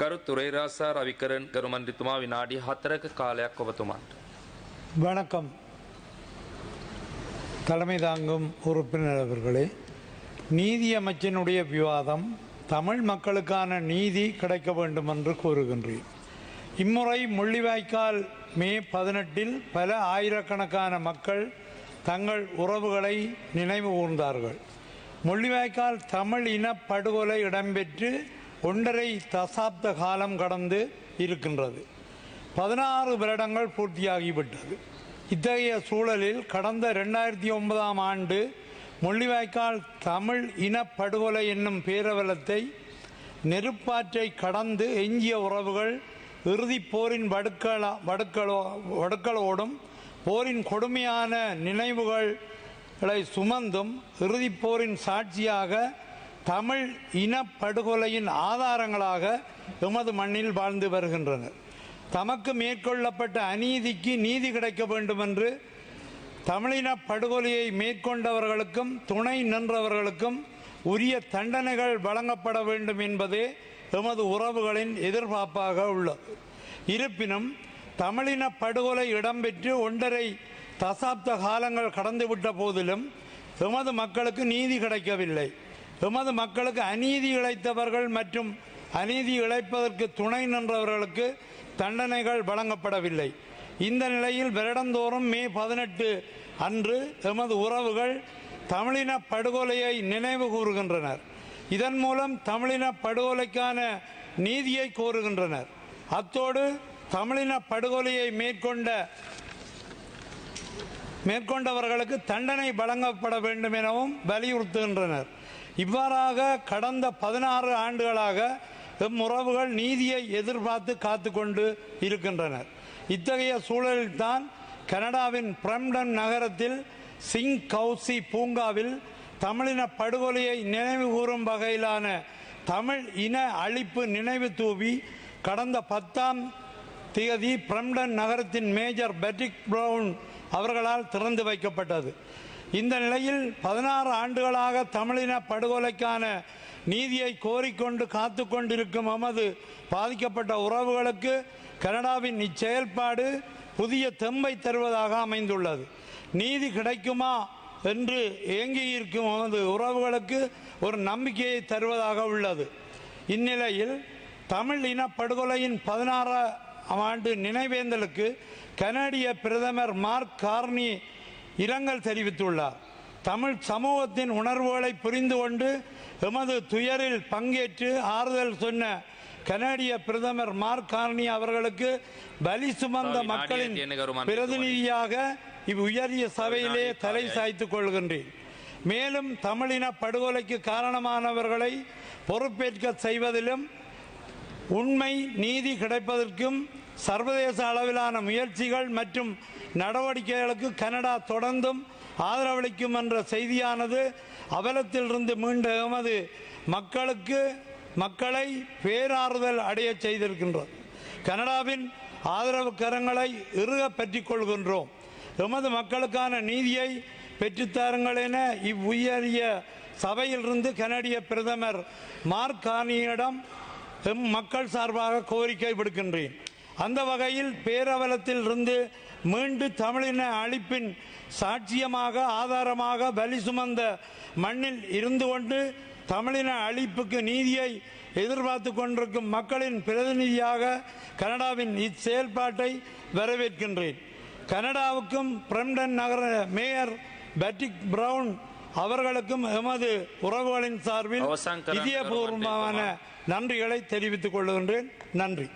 ගරු තුරේරාසා රවිකරන් ගරු මන්ත්‍රීතුමා විනාඩි 4ක කාලයක් ඔබතුමාට. வணக்கம் தலைமை தாங்கும் உறுப்பினர் அவர்களே நீதி அமைச்சினுடைய விவாதம் தமிழ் மக்களுக்கான நீதி கிடைக்க வேண்டும் என்று கூறுகின்றேன் இம்முறை முள்ளிவாய்க்கால் மே பதினெட்டில் பல ஆயிரக்கணக்கான மக்கள் தங்கள் உறவுகளை நினைவு கூர்ந்தார்கள் முள்ளிவாய்க்கால் தமிழ் இன படுகொலை இடம்பெற்று ஒன்றரை தசாப்த காலம் கடந்து இருக்கின்றது. பதினாறு வருடங்கள் பூர்த்தியாகிவிட்டது. இத்தகைய சூழலில் கடந்த ரெண்டாயிரத்தி ஒன்பதாம் ஆண்டு முள்ளிவாய்க்கால் தமிழ் இனப்படுகொலை என்னும் பேரவலத்தை நெருப்பாற்றை கடந்து எஞ்சிய உறவுகள் இறுதிப் போரின் வடுக்கள வடுக்களோ வடுக்களோடும் போரின் கொடுமையான நினைவுகளை சுமந்தும் இறுதிப் போரின் சாட்சியாக தமிழ் இனப்படுகொலையின் ஆதாரங்களாக எமது மண்ணில் வாழ்ந்து வருகின்றனர். தமக்கு மேற்கொள்ளப்பட்ட அநீதிக்கு நீதி கிடைக்க வேண்டும் என்று தமிழின படுகொலையை மேற்கொண்டவர்களுக்கும் துணை நின்றவர்களுக்கும் உரிய தண்டனைகள் வழங்கப்பட வேண்டும் என்பதே எமது உறவுகளின் எதிர்பார்ப்பாக உள்ளது. இருப்பினும் தமிழின படுகொலை இடம்பெற்று ஒன்றரை தசாப்த காலங்கள் கடந்துவிட்ட போதிலும் எமது மக்களுக்கு நீதி கிடைக்கவில்லை. எமது மக்களுக்கு அநீதி இழைத்தவர்கள் மற்றும் அநீதி இழைப்பதற்கு துணை நின்றவர்களுக்கு தண்டனைகள் வழங்கப்படவில்லை. இந்த நிலையில் வருடந்தோறும் மே பதினெட்டு அன்று எமது உறவுகள் தமிழின படுகொலையை நினைவு கூறுகின்றனர். இதன் மூலம் தமிழின படுகொலைக்கான நீதியை கோருகின்றனர். அத்தோடு தமிழின படுகொலையை மேற்கொண்ட மேற்கொண்டவர்களுக்கு தண்டனை வழங்கப்பட வேண்டும் எனவும் வலியுறுத்துகின்றனர். இவ்வாறாக கடந்த பதினாறு ஆண்டுகளாக இம்முறவுகள் நீதியை எதிர்பார்த்து காத்து கொண்டு இருக்கின்றனர். இத்தகைய சூழலில்தான் கனடாவின் பிரம்டன் நகரத்தில் சிங் கவுசி பூங்காவில் தமிழின படுகொலையை நினைவு கூறும் வகையிலான தமிழ் இன அழிப்பு நினைவு தூவி கடந்த பத்தாம் தேதி பிரம்டன் நகரத்தின் மேஜர் பெட்ரிக் பிரவுன் அவர்களால் திறந்து வைக்கப்பட்டது. இந்த நிலையில் பதினாறு ஆண்டுகளாக தமிழின படுகொலைக்கான நீதியை கோரிக்கொண்டு காத்து கொண்டிருக்கும் நமது பாதிக்கப்பட்ட உறவுகளுக்கு கனடாவின் இச்செயல்பாடு புதிய தெம்பை தருவதாக அமைந்துள்ளது. நீதி கிடைக்குமா என்று ஏங்கியிருக்கும் நமது உறவுகளுக்கு ஒரு நம்பிக்கையை தருவதாக உள்ளது. இந்நிலையில் தமிழ் இன படுகொலையின் பதினாறு ஆண்டு நினைவேந்தலுக்கு கனடிய பிரதமர் மார்க் கார்னி இரங்கல் தெரிவித்துள்ளார். தமிழ் சமூகத்தின் உணர்வுகளை புரிந்து கொண்டு எமது துயரில் பங்கேற்று ஆறுதல் சொன்ன கனடிய பிரதமர் மார்க் கார்னி அவர்களுக்கு பலி சுமந்த மக்களின் பிரதிநிதியாக இவ் உயரிய சபையிலே தலை சாய்த்துக் கொள்கின்றேன். மேலும் தமிழின படுகொலைக்கு காரணமானவர்களை பொறுப்பேற்க செய்வதிலும் உண்மை நீதி கிடைப்பதற்கும் சர்வதேச அளவிலான முயற்சிகள் மற்றும் நடவடிக்கைகளுக்கு கனடா தொடர்ந்தும் ஆதரவளிக்கும் என்ற செய்தியானது அவலத்திலிருந்து மீண்ட எமது மக்களுக்கு மக்களை பேராறுதல் அடைய செய்திருக்கின்றது. கனடாவின் ஆதரவு கரங்களை இறுக பற்றிக் கொள்கின்றோம் எமது மக்களுக்கான நீதியை பெற்றுத்தாருங்கள் என இவ்வுயரிய சபையிலிருந்து கனடிய பிரதமர் மார்க் கானியிடம் எம் மக்கள் சார்பாக கோரிக்கை விடுக்கின்றேன். அந்த வகையில் பேரவலத்தில் இருந்து மீண்டு தமிழின அழிப்பின் சாட்சியமாக ஆதாரமாக பலி சுமந்த மண்ணில் இருந்து கொண்டு தமிழின அழிப்புக்கு நீதியை எதிர்பார்த்து கொண்டிருக்கும் மக்களின் பிரதிநிதியாக கனடாவின் இச்செயல்பாட்டை வரவேற்கின்றேன். கனடாவுக்கும் பிரம்டன் நகர மேயர் பெட்டிக் பிரவுன் அவர்களுக்கும் எமது உறவுகளின் சார்பில் இதயபூர்வமான நன்றிகளை தெரிவித்துக் கொள்கின்றேன். நன்றி.